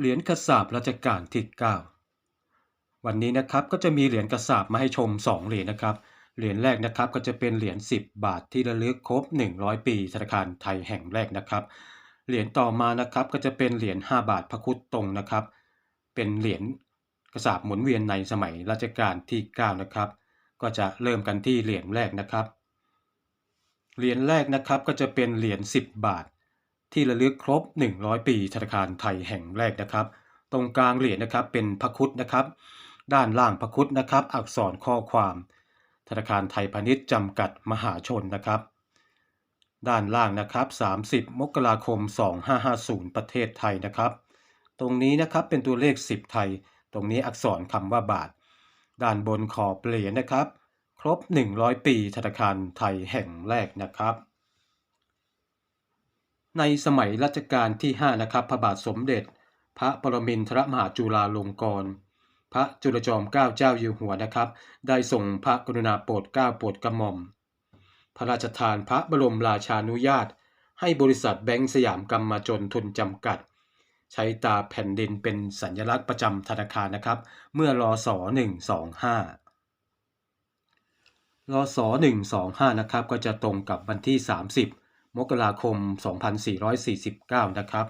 เหรียญกระสาบรัชกาลที่ 9 วันนี้นะครับก็จะมีเหรียญกระสาบมาให้ชม 2 เหรียญนะครับ เหรียญแรกนะครับก็จะเป็นเหรียญ10 บาทที่ระลึกครบ 100 ปีธนาคารไทยแห่งแรกนะครับ เหรียญต่อมานะครับก็จะเป็นเหรียญ5บาทพระคุดตรงนะครับ เป็นเหรียญกระสาบหมุนเวียนในสมัยรัชกาลที่ 9 นะครับ ก็จะเริ่มกันที่เหรียญแรกนะครับ เหรียญแรกนะครับก็จะเป็นเหรียญ10 บาท ที่ระลึกครบ 100 ปีธนาคารไทยแห่งแรกนะครับ ตรงกลางเหรียญนะครับเป็นพระคุดนะครับ ด้านล่างพระคุดนะครับ อักษรข้อความ ธนาคารไทยพาณิชย์จำกัดมหาชนนะครับ ด้านล่างนะครับ 30 มกราคม 2550 ประเทศไทยนะครับ ตรงนี้นะครับเป็นตัวเลข 10 ไทย ตรงนี้อักษรคำว่าบาท ด้านบนขอบเหรียญนะครับ ครบ 100 ปีธนาคารไทยแห่งแรกนะครับ ในสมัยรัชกาลที่ 5 นะครับ พระบาทสมเด็จ พระปรมินทรมหาจุฬาลงกรณ์พระจุลจอมเกล้าเจ้าอยู่หัวนะครับ ได้ส่งพระกรุณาโปรดเกล้าโปรดกระหม่อม พระราชทานพระบรมราชานุญาต ให้บริษัทแบงก์สยามกรรมจนทุนจำกัด ใช้ตาแผ่นดินเป็นสัญลักษณ์ประจำธนาคารนะครับ เมื่อรอศ125รอศ125 นะครับ ก็จะตรงกับวันที่ 30 มกราคม 2449 นะครับ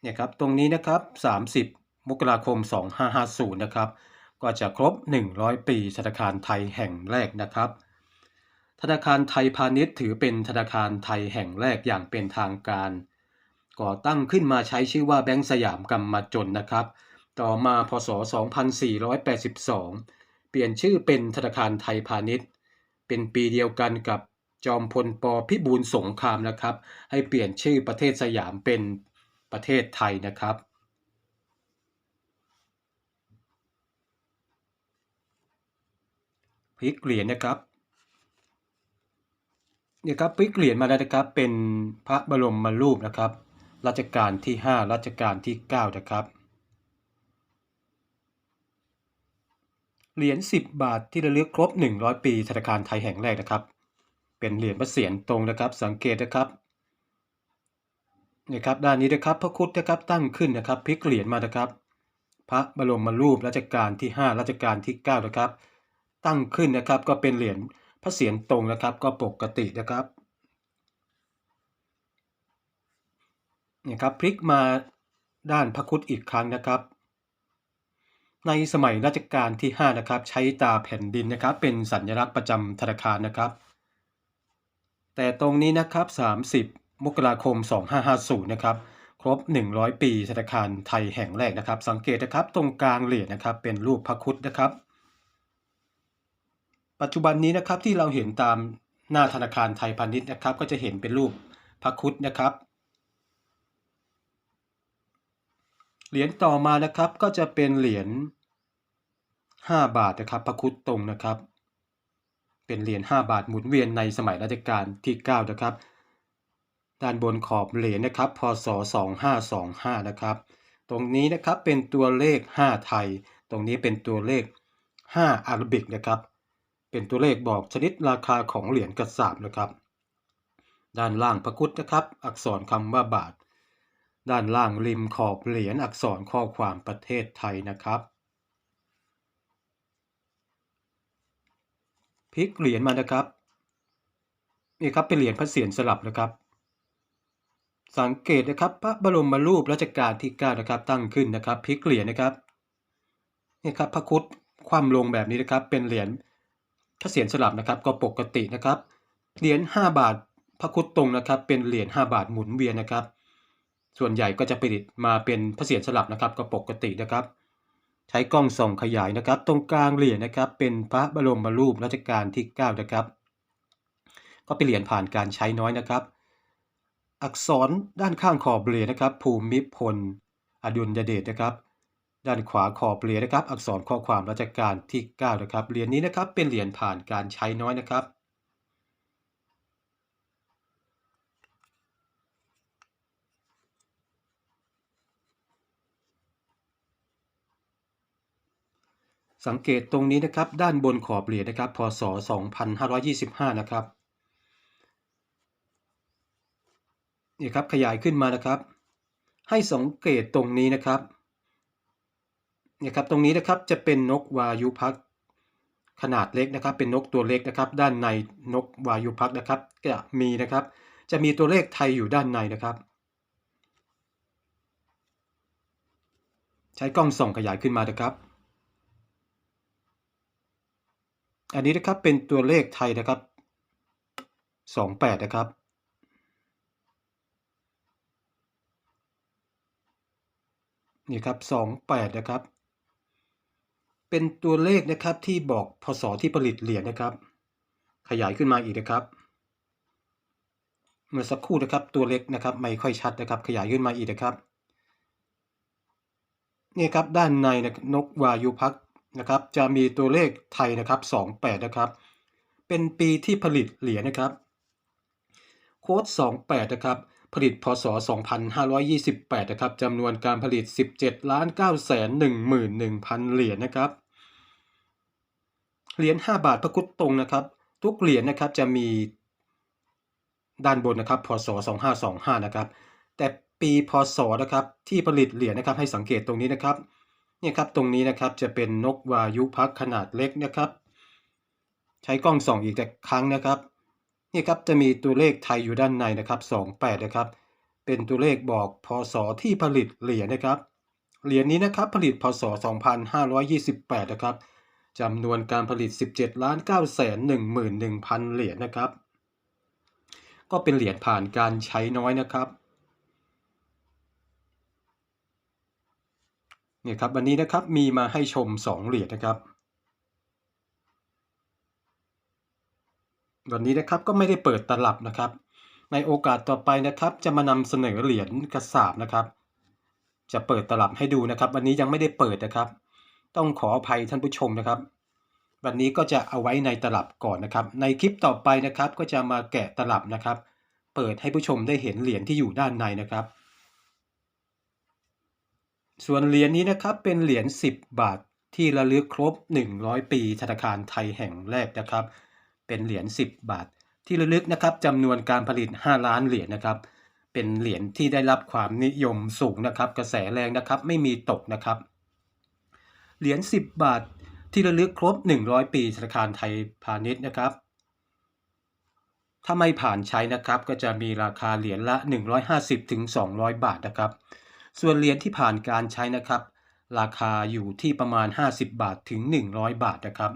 เนี่ยครับตรงนี้นะครับ 30 มกราคม 2550 นะครับก็จะครบ 100 ปีธนาคารไทยแห่งแรกนะครับ ธนาคารไทยพาณิชย์ถือเป็นธนาคารไทยแห่งแรกอย่างเป็นทางการ ก่อตั้งขึ้นมาใช้ชื่อว่าแบงก์สยามกำมจนนะครับ ต่อมาพศ 2482 เปลี่ยนชื่อเป็นธนาคารไทยพาณิชย์ เป็นปีเดียวกันกับ จอมพลปพิบูลสงครามนะครับ ให้เปลี่ยนชื่อประเทศสยามเป็นประเทศไทยนะครับพลิกเหรียญนะครับเนี่ยครับพลิกเหรียญมาแล้วนะครับเป็นพระบรมรูปนะครับรัชกาลที่ 5 รัชกาลที่ 9 นะครับ เหรียญ 10 บาทที่ระลึกครบ 100 ปีธนาคารไทยแห่งแรกนะครับ เป็นเหรียญพระเศียรตรงนะครับ สังเกตนะครับเนี่ยครับด้านนี้นะครับพระคุดนะครับตั้งขึ้นนะครับพลิกเหรียญมานะครับ พระบรมรูปรัชกาลที่ 5 รัชกาลที่ 9 นะครับ ตั้งขึ้นนะครับก็เป็นเหรียญพระเศียรตรงนะครับก็ปกตินะครับเนี่ยครับพลิกมาด้านพระคุดอีกครั้งนะครับ ในสมัยรัชกาลที่ 5 นะครับ ใช้ตาแผ่นดินนะครับ เป็นสัญลักษณ์ประจำธนาคารนะครับ แต่ตรงนี้นะครับ 30 มกราคม 2550 นะครับ ครบ 100 ปีธนาคารไทยแห่งแรกนะครับ สังเกตนะครับตรงกลางเหรียญนะครับ เป็นรูปพระคุดนะครับ ปัจจุบันนี้นะครับที่เราเห็นตามหน้าธนาคารไทยพาณิชย์นะครับ ก็จะเห็นเป็นรูปพระคุดนะครับเหรียญต่อมานะครับก็จะเป็นเหรียญ5บาทนะครับพระคุดตรงนะครับ เป็นเหรียญ5บาทหมุนเวียนในสมัยรัชกาลที่9นะครับ ด้านบนขอบเหรียญนะครับ พศ 2525 นะครับ ตรงนี้นะครับเป็นตัวเลข 5 ไทย ตรงนี้เป็นตัวเลข 5 อารบิกนะครับ เป็นตัวเลขบอกชนิดราคาของเหรียญกระสาบนะครับ ด้านล่างพระคุดนะครับ อักษรคำว่าบาท ด้านล่างริมขอบเหรียญอักษรข้อความประเทศไทยนะครับ พลิกเหรียญมานะครับ นี่ครับเป็นเหรียญพระเศียรสลับนะครับ สังเกตนะครับพระบรมรูปรัชกาลที่9นะครับตั้งขึ้นนะครับพลิกเหรียญนะครับนี่ครับพระคุดคว่ำลงแบบนี้นะครับ เป็นเหรียญพระเศียรสลับนะครับ ก็ปกตินะครับ เหรียญ5บาทพระคุดตรงนะครับ เป็นเหรียญ5บาทหมุนเวียนนะครับ ส่วนใหญ่ก็จะผลิตมาเป็นพระเศียรสลับนะครับ ก็ปกตินะครับ ใช้กล้องส่องขยายนะครับ ตรงกลางเหรียญนะครับ เป็นพระบรมรูปรัชกาลที่ 9 นะครับ ก็เป็นเหรียญผ่านการใช้น้อยนะครับ อักษรด้านข้างขอบเหรียญนะครับ ภูมิพล อดุลยเดชนะครับ ด้านขวาขอบเหรียญนะครับ อักษรข้อความรัชกาลที่ 9 นะครับ เหรียญนี้นะครับเป็นเหรียญผ่านการใช้น้อยนะครับ สังเกตตรงนี้นะครับ ด้านบนขอบเหรียญนะครับ พศ 2525 นะครับนี่ครับขยายขึ้นมานะครับ ให้สังเกตตรงนี้นะครับเนี่ยครับตรงนี้นะครับจะเป็นนกวายุพักขนาดเล็กนะครับ เป็นนกตัวเล็กนะครับ ด้านในนกวายุพักนะครับจะมีนะครับ จะมีตัวเลขไทยอยู่ด้านในนะครับ ใช้กล้องส่องขยายขึ้นมานะครับ อันนี้นะครับเป็นตัวเลขไทยนะครับ 28 นะครับ นี่ครับ 28 นะครับ เป็นตัวเลขนะครับที่บอกพศที่ผลิตเหรียญนะครับ ขยายขึ้นมาอีกนะครับ เมื่อสักครู่นะครับตัวเล็กนะครับไม่ค่อยชัดนะครับ ขยายขึ้นมาอีกนะครับนี่ครับด้านในนกวายุพัก นะครับจะมีตัวเลขไทยนะครับ28นะครับเป็นปีที่ผลิตเหรียญนะครับ โค้ด28นะครับผลิตพศ 2528นะครับจำนวนการผลิต 17ล้าน9แสน11,000เหรียญนะครับเหรียญ5บาทพระคุดตรงนะครับ ทุกเหรียญนะครับจะมีด้านบนนะครับพศ 2525นะครับแต่ปีพศนะครับที่ผลิตเหรียญนะครับให้สังเกตตรงนี้นะครับ เนี่ยครับตรงนี้นะครับจะเป็นนกวายุพักขนาดเล็กนะครับ ใช้กล้องส่องอีกแต่ครั้งนะครับนี่ครับจะมีตัวเลขไทยอยู่ด้านในนะครับ 28 นะครับ เป็นตัวเลขบอกพศที่ผลิตเหรียญนะครับ เหรียญนี้นะครับผลิตพศ 2528 นะครับจำนวนการผลิต 17ล้าน9แสน11,000 เหรียญนะครับ ก็เป็นเหรียญผ่านการใช้น้อยนะครับ เนี่ยครับวันนี้นะครับมีมาให้ชม 2 เหรียญนะครับ วันนี้นะครับก็ไม่ได้เปิดตลับนะครับ ในโอกาสต่อไปนะครับ จะมานำเสนอเหรียญกระสาบนะครับ จะเปิดตลับให้ดูนะครับ วันนี้ยังไม่ได้เปิดนะครับ ต้องขออภัยท่านผู้ชมนะครับ วันนี้ก็จะเอาไว้ในตลับก่อนนะครับ ในคลิปต่อไปนะครับ ก็จะมาแกะตลับนะครับ เปิดให้ผู้ชมได้เห็นเหรียญที่อยู่ด้านในนะครับ ส่วนเหรียญนี้นะครับเป็นเหรียญ10 บาทที่ระลึกครบ 100 ปีธนาคารไทยแห่งแรกนะครับ เป็นเหรียญ10 บาท ที่ระลึกนะครับจำนวนการผลิต 5 ล้านเหรียญนะครับ เป็นเหรียญที่ได้รับความนิยมสูงนะครับ กระแสแรงนะครับไม่มีตกนะครับ เหรียญ10 บาทที่ระลึกครบ 100 ปีธนาคารไทยพาณิชย์นะครับถ้าไม่ผ่านใช้นะครับก็จะมีราคาเหรียญละ 150ถึง200 บาทนะครับ ส่วนเหรียญที่ผ่านการใช้นะครับ ราคาอยู่ที่ประมาณ 50 บาทถึง 100 บาทนะครับ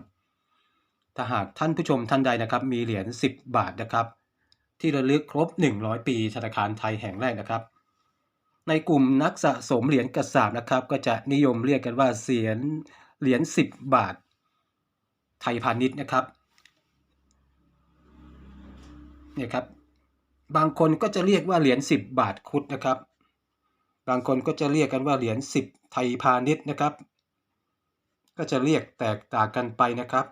ถ้าหากท่านผู้ชมท่านใดนะครับ มีเหรียญ 10 บาทนะครับ ที่ระลึกครบ 100 ปีธนาคารไทยแห่งแรกนะครับ ในกลุ่มนักสะสมเหรียญกระสาบนะครับ ก็จะนิยมเรียกกันว่าเสียนเหรียญ 10 บาท ไทยพาณิชย์นะครับเนี่ยครับบางคนก็จะเรียกว่าเหรียญ10 บาทคุดนะครับ บางคนก็จะเรียกกันว่าเหรียญ10 ไทยพาณิชย์นะครับ ก็จะเรียกแตกต่างกันไปนะครับ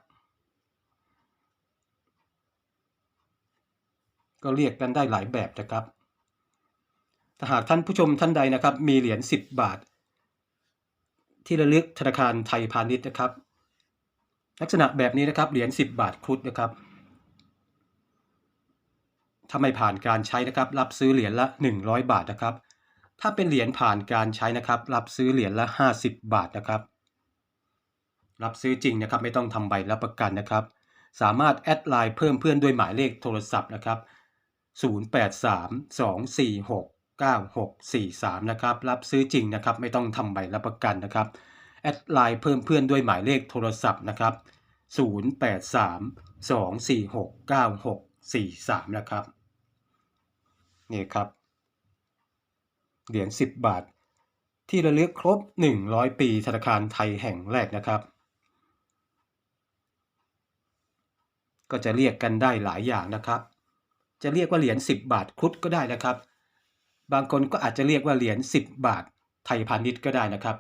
ก็เรียกกันได้หลายแบบนะครับถ้าหากท่านผู้ชมท่านใดนะครับ มีเหรียญ10 บาท ที่ระลึกธนาคารไทยพาณิชย์นะครับ ลักษณะแบบนี้นะครับเหรียญ10 บาทครุฑนะครับถ้าไม่ผ่านการใช้นะครับ รับซื้อเหรียญละ 100 บาทนะครับ ถ้าเป็นเหรียญผ่านการใช้นะครับ รับซื้อเหรียญละ 50 บาทนะครับ รับซื้อจริงนะครับ ไม่ต้องทำใบรับประกันนะครับ สามารถแอดไลน์เพิ่มเพื่อนด้วยหมายเลขโทรศัพท์นะครับ 0832469643 นะครับ รับซื้อจริงนะครับ ไม่ต้องทำใบรับประกันนะครับ แอดไลน์เพิ่มเพื่อนด้วยหมายเลขโทรศัพท์นะครับ 0832469643 นะครับ นี่ครับ เหรียญ10 บาท ที่ระลึกครบ 100 ปีธนาคารไทยแห่งแรกนะครับ ก็จะเรียกกันได้หลายอย่างนะครับ จะเรียกว่าเหรียญ10 บาทครุฑก็ได้นะครับ บางคนก็อาจจะเรียกว่าเหรียญ10 บาทไทยพาณิชย์ก็ได้นะครับ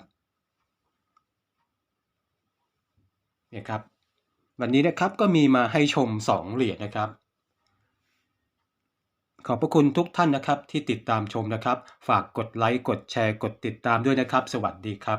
เนี่ยครับวันนี้นะครับก็มีมาให้ชม 2 เหรียญนะครับ ขอบพระคุณทุกท่านนะครับที่ติดตามชมนะครับ ฝากกดไลค์กดแชร์กดติดตามด้วยนะครับ สวัสดีครับ